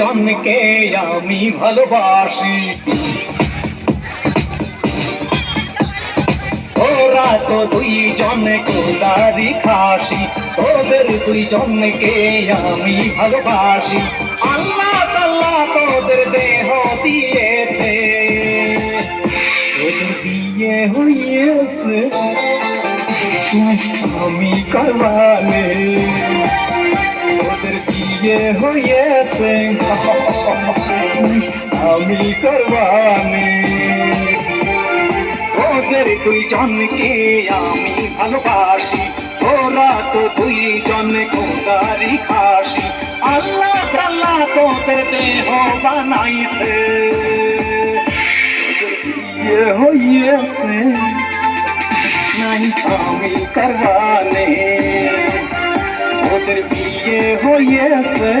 জনকে আমি ভালোবাসি। ওরা তো দুইজন কোদারি খাসি, তোদের দুইজনকে আমি ভালোবাসি। আল্লাহ তাল্লাহ তোদের দেহ দিয়েছে। তোদের বিয়ে হইয়েছে, আমি করবানে বিয়ে হইয়েছে আমি করবানে। ওদের দুইজনকে আমি ভালোবাসি। ওরা তো দুইজন কোদারি খাসি। আল্লাহ আল্লাহ তোদের দেহ বানাইছে। বিয়ে হইয়েছে নাই আমি করবানে হইয়েছে।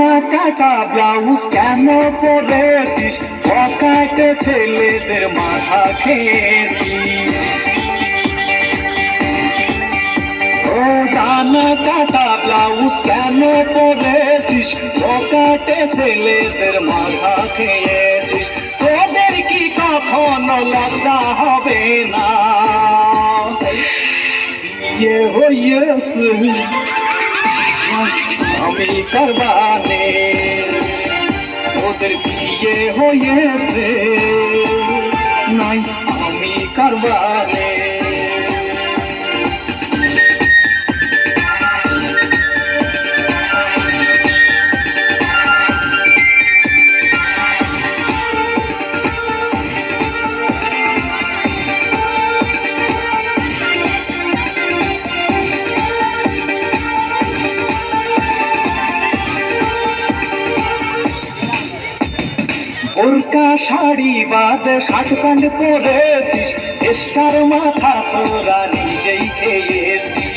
জানা কাটা ব্লাউজ কেন পরেছিস? পকাটে ছেলেদের মাথা খেয়েছিস। ও জানা কাটা ব্লাউজ কেন পরেছিস? পকাটে ছেলেদের মাথা খেয়েছিস। তোদের কি কখনো লজ্জা হবে না? বিয়ে হইয়েছে। আমি করবানে হয়েছে। নাই আমি করবানে বোরকা শাড়ি বাদ শার্ট প্যান্ট পরেছিস স্টার মাথা তোরা নিজেই খেয়েছিস।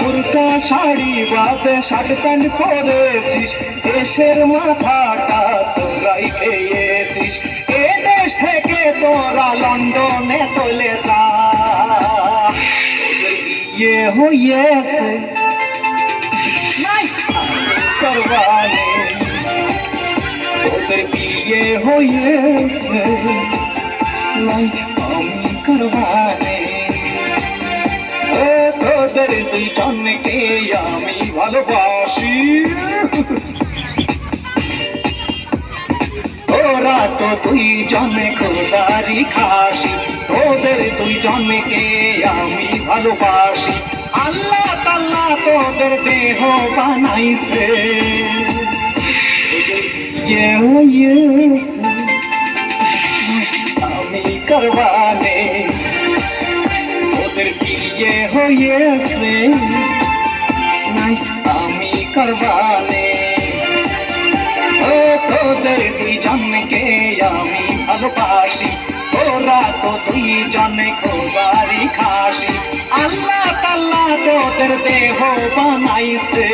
বোরকা শাড়ি বাদ শার্ট প্যান্ট পরেছিস দেশের মাথাটা তোরাই খেয়েছিস। এ দেশ থেকে তোরা লন্ডনে চলে যা। বিয়ে হইয়েছে করবানে তোদের বিয়ে হয়েছে নাই আমি করবানে ও তোদের দুইজনকে আমি ভালোবাসি ওরা তো দুইজনে খোদারি খাসি, তোদের দুইজনকে আমি ভালোবাসি। আল্লাহ তাল্লাহ তোদের দেহ বানাইছে। আমি করবানে তোদের বিয়ে হয়েছে আমি করবানে তোদের দুইজনকে আমি তোরা তো দুইজনে খোদারি খাসি। আল্লাহ তাল্লাহ তোদের দেহ বানাইছে।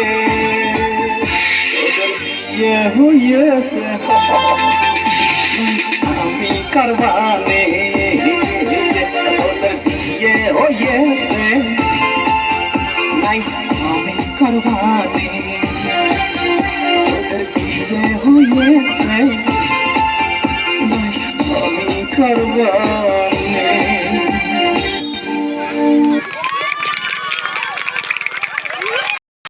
তোদের বিয়ে হয়েছে আমি করবানে